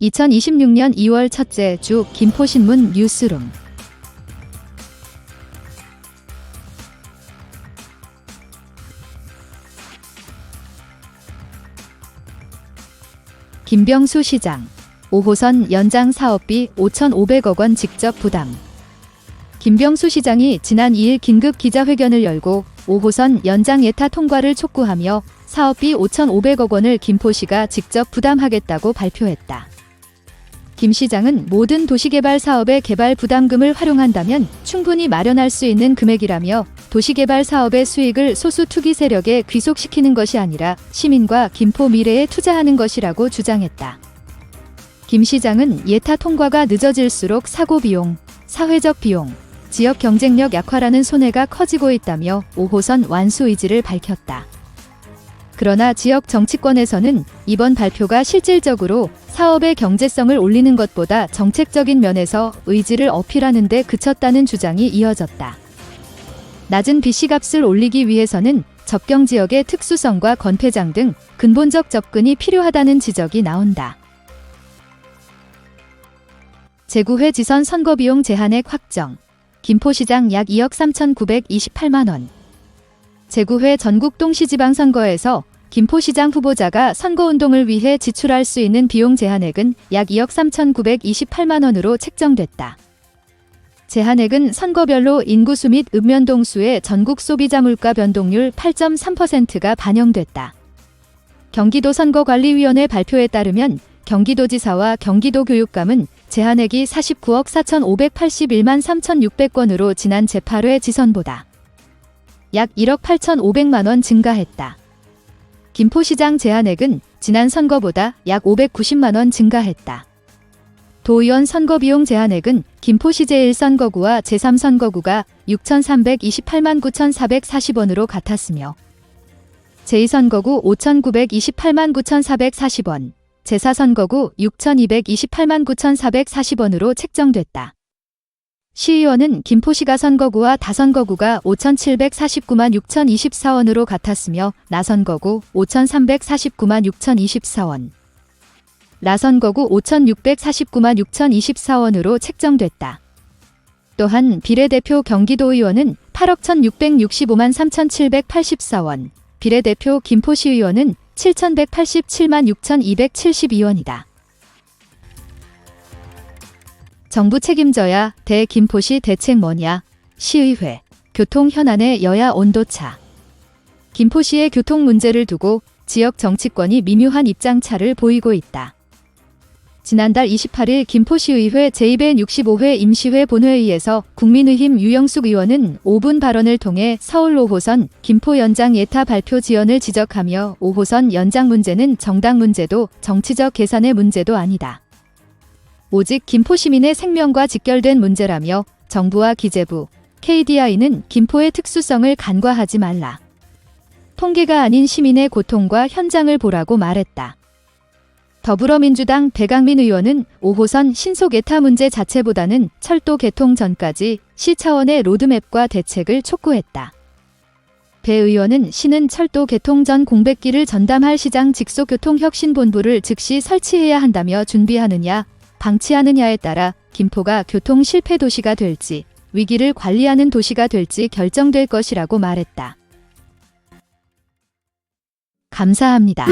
2026년 2월 첫째 주 김포신문 뉴스룸. 김병수 시장. 5호선 연장 사업비 5,500억 원 직접 부담. 김병수 시장이 지난 2일 긴급 기자회견을 열고 5호선 연장 예타 통과를 촉구하며 사업비 5,500억 원을 김포시가 직접 부담하겠다고 발표했다. 김 시장은 모든 도시개발 사업의 개발 부담금을 활용한다면 충분히 마련할 수 있는 금액이라며 도시개발 사업의 수익을 소수 투기 세력에 귀속시키는 것이 아니라 시민과 김포 미래에 투자하는 것이라고 주장했다. 김 시장은 예타 통과가 늦어질수록 사고 비용, 사회적 비용, 지역 경쟁력 약화라는 손해가 커지고 있다며 5호선 완수 의지를 밝혔다. 그러나 지역 정치권에서는 이번 발표가 실질적으로 사업의 경제성을 올리는 것보다 정책적인 면에서 의지를 어필하는 데 그쳤다는 주장이 이어졌다. 낮은 BC값을 올리기 위해서는 접경 지역의 특수성과 건폐장 등 근본적 접근이 필요하다는 지적이 나온다. 제9회 지선 선거비용 제한액 확정. 김포시장 약 2억 3,928만 원. 제9회 전국 동시지방선거에서 김포시장 후보자가 선거운동을 위해 지출할 수 있는 비용 제한액은 약 2억 3,928만 원으로 책정됐다. 제한액은 선거별로 인구수 및 읍면동수의 전국 소비자 물가 변동률 8.3%가 반영됐다. 경기도 선거관리위원회 발표에 따르면 경기도지사와 경기도교육감은 제한액이 49억 4,581만 3,600건으로 지난 제8회 지선보다 약 1억 8,500만 원 증가했다. 김포시장 제한액은 지난 선거보다 약 590만 원 증가했다. 도의원 선거비용 제한액은 김포시 제1선거구와 제3선거구가 6,328만 9,440원으로 같았으며 제2선거구 5,928만 9,440원, 제4선거구 6,228만 9,440원으로 책정됐다. 시의원은 김포시가 선거구와 다선거구가 5,749만 6,024원으로 같았으며 나선거구 5,349만 6,024원, 라선거구 5,649만 6,024원으로 책정됐다. 또한 비례대표 경기도의원은 8억 1,665만 3,784원, 비례대표 김포시의원은 7,187만 6,272원이다. 정부 책임져야 대 김포시 대책 뭐냐? 시의회 교통 현안의 여야 온도차. 김포시의 교통 문제를 두고 지역 정치권이 미묘한 입장차를 보이고 있다. 지난달 28일 김포시의회 제265회 임시회 본회의에서 국민의힘 유영숙 의원은 5분 발언을 통해 서울 5호선 김포 연장 예타 발표 지연을 지적하며 5호선 연장 문제는 정당 문제도 정치적 계산의 문제도 아니다. 오직 김포 시민의 생명과 직결된 문제라며 정부와 기재부, KDI는 김포의 특수성을 간과하지 말라. 통계가 아닌 시민의 고통과 현장을 보라고 말했다. 더불어민주당 배강민 의원은 5호선 신속 예타 문제 자체보다는 철도 개통 전까지 시 차원의 로드맵과 대책을 촉구했다. 배 의원은 시는 철도 개통 전 공백기를 전담할 시장 직속교통혁신본부를 즉시 설치해야 한다며 준비하느냐, 방치하느냐에 따라 김포가 교통 실패 도시가 될지 위기를 관리하는 도시가 될지 결정될 것이라고 말했다. 감사합니다.